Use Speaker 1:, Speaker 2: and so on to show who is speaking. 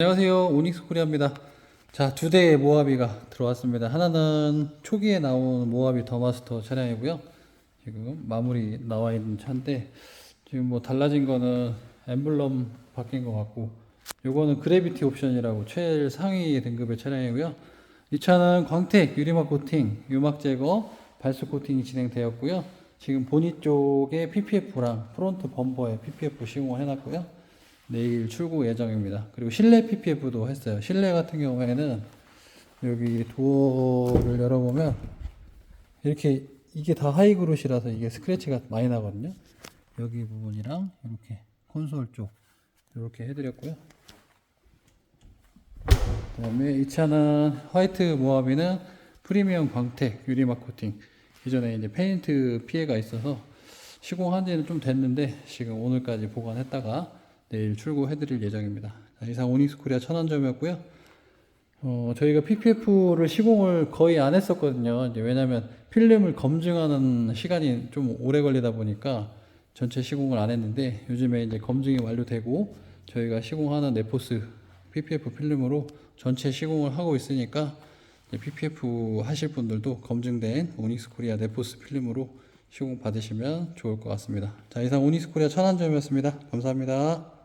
Speaker 1: 안녕하세요. 오닉스 코리아입니다. 자, 두 대의 모하비가 들어왔습니다. 하나는 초기에 나온 모하비 더마스터 차량이고요. 지금 마무리 나와 있는 차인데 지금 뭐 달라진 거는 엠블럼 바뀐 것 같고 요거는 그래비티 옵션이라고 최상위 등급의 차량이고요. 이 차는 광택 유리막 코팅, 유막 제거, 발수 코팅이 진행되었고요. 지금 보니 쪽에 PPF랑 프론트 범퍼에 PPF 시공을 해놨고요. 내일 출고 예정입니다. 그리고 실내 PPF도 했어요. 실내 같은 경우에는 여기 도어를 열어보면 이렇게 이게 다 하이그롯이라서 이게 스크래치가 많이 나거든요. 여기 부분이랑 이렇게 콘솔 쪽 이렇게 해드렸고요. 그다음에 이 차는 화이트 모하비는 프리미엄 광택 유리막 코팅 기존에 이제 페인트 피해가 있어서 시공한 지는 좀 됐는데 지금 오늘까지 보관했다가 내일 출고해드릴 예정입니다. 자, 이상 오닉스 코리아 천안점이었고요. 어, 저희가 PPF를 시공을 거의 안 했었거든요. 왜냐면 필름을 검증하는 시간이 좀 오래 걸리다 보니까 전체 시공을 안 했는데 요즘에 이제 검증이 완료되고 저희가 시공하는 네포스 PPF 필름으로 전체 시공을 하고 있으니까 PPF 하실 분들도 검증된 오닉스 코리아 네포스 필름으로 시공 받으시면 좋을 것 같습니다. 자, 이상 오닉스 코리아 천안점이었습니다. 감사합니다.